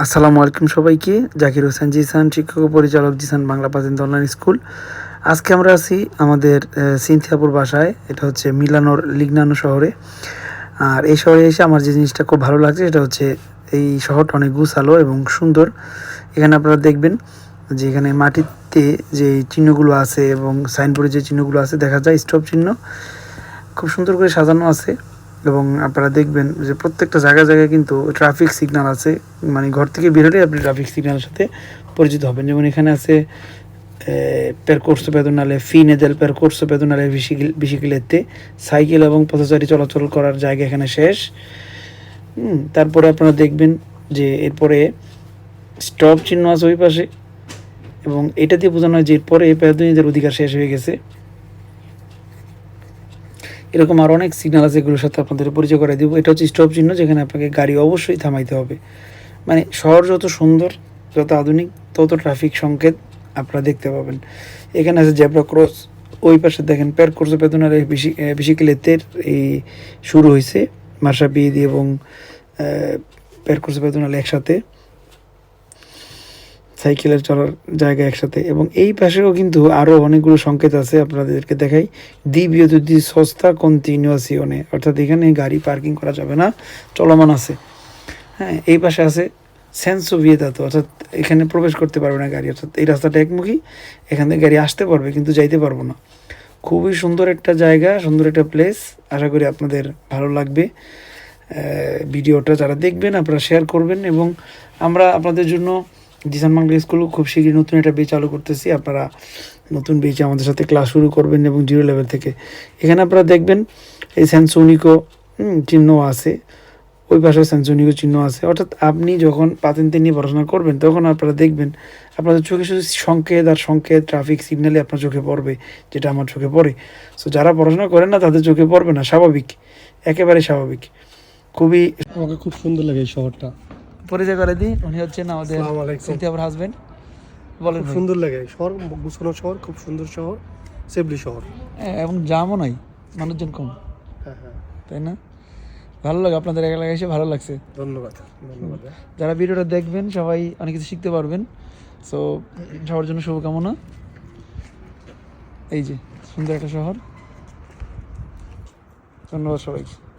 আসসালামু আলাইকুম সবাইকে। জাকির হোসেন জিসান, শিক্ষক পরিচালক জিসান বাংলা পাতেন অনলাইন স্কুল। আজকে আমরা আছি আমাদের সিনথিয়াপুর বাসায়। এটা হচ্ছে মিলানোর লিগনানো শহরে। আর এই শহরে এসে আমার যে জিনিসটা খুব ভালো লাগছে, সেটা হচ্ছে এই শহরটা অনেক গুছালো এবং সুন্দর। এখানে আপনারা দেখবেন যে এখানে মাটিতে যে চিহ্নগুলো আছে এবং সাইনবোর্ডে যে চিহ্নগুলো আছে, দেখা যায় স্টপ চিহ্ন। খুব সুন্দর করে সাজানো আছে। এবং আপনারা দেখবেন যে প্রত্যেকটা জায়গায় জায়গায় কিন্তু ট্রাফিক সিগনাল আছে। মানে ঘর থেকে বেরোলে আপনি ট্রাফিক সিগন্যালের সাথে পরিচিত হবেন। যেমন এখানে আছে percorso pedonale fine del percorso pedonale biciclette cycle এবং পথচারী চলাচল করার জায়গা এখানে শেষ। হুম, তারপরে আপনারা দেখবেন যে এরপরে স্টপ চিহ্ন আছে ওই পাশে এবং এটা দিয়ে বোঝানো হয় যে এরপরে পেদনীদের অধিকার শেষ হয়ে গেছে। এরকম আরও অনেক সিগনাল আছে এগুলোর সাথে আপনাদের পরিচয় করে দেবো। এটা হচ্ছে স্টপ চিহ্ন যেখানে আপনাকে গাড়ি অবশ্যই থামাইতে হবে। মানে শহর যত সুন্দর, যত আধুনিক, তত ট্রাফিক সংকেত আপনারা দেখতে পাবেন। এখানে আছে জেব্রা ক্রস ওই পাশে দেখেন প্যার করছে বেশি বেশিকেলেতের এই শুরু হয়েছে মার্শা বিদ এবং প্যার করছে পেতনাল একসাথে। সাইকেলের চলার জায়গা একসাথে। এবং এই পাশেও কিন্তু আরও অনেকগুলো সংকেত আছে আপনাদেরকে দেখাই। দি বিদ্যুৎ সস্তা কন্টিনিউয়াসিওনে অর্থাৎ এখানে গাড়ি পার্কিং করা যাবে না, চলমান আছে। হ্যাঁ এই পাশে আছে সেন্সো ভিয়েতাতো অর্থাৎ এখানে প্রবেশ করতে পারবে না গাড়ি, অর্থাৎ এই রাস্তাটা একমুখী, এখান থেকে গাড়ি আসতে পারবে কিন্তু যাইতে পারব না। খুবই সুন্দর একটা জায়গা, সুন্দর একটা প্লেস আশা করি আপনাদের ভালো লাগবে। ভিডিওটা যারা দেখবেন, আপনারা শেয়ার করবেন এবং আমরা আপনাদের জন্য জিসান বাংলা স্কুল খুব শীঘ্রই নতুন একটা বেচ চালু করতেছি। আপনারা নতুন বেচে আমাদের সাথে ক্লাস শুরু করবেন এবং জিরো লেভেল থেকে। এখানে আপনারা দেখবেন এই স্যামসুনিকো চিহ্ন আছে। ওই পাশে স্যামসুনিকো চিহ্ন আছে। অর্থাৎ আপনি যখন পাতেন্তে নিয়ে পড়াশোনা করবেন, তখন আপনারা দেখবেন আপনাদের চোখে শুধু সংকেত আর সংকেত ট্রাফিক সিগন্যালে আপনার চোখে পড়বে, যেটা আমার চোখে পড়ে। সো যারা পড়াশোনা করেন না, তাদের চোখে পড়বে না। স্বাভাবিক একেবারে স্বাভাবিক। খুবই আমাকে খুব সুন্দর লাগে এই শহরটা। পরিচয় করে দিই। উনি হচ্ছেন আমাদের। সিনথিয়াপুর হাজবেন্ড বলেন সুন্দর লাগে। শহর গুছানো শহর খুব সুন্দর শহর সেফলি শহর। এবং জামও নাই মানুষজন কম। হ্যাঁ হ্যাঁ। তাই না? ভালো লাগে আপনাদের এলাকায় এসে ভালো লাগছে। ধন্যবাদ ধন্যবাদ। যারা ভিডিওটা দেখবেন সবাই অনেক কিছু শিখতে পারবেন। সো সবার জন্য শুভকামনা। এই যে সুন্দর একটা শহর। ধন্যবাদ সবাইকে।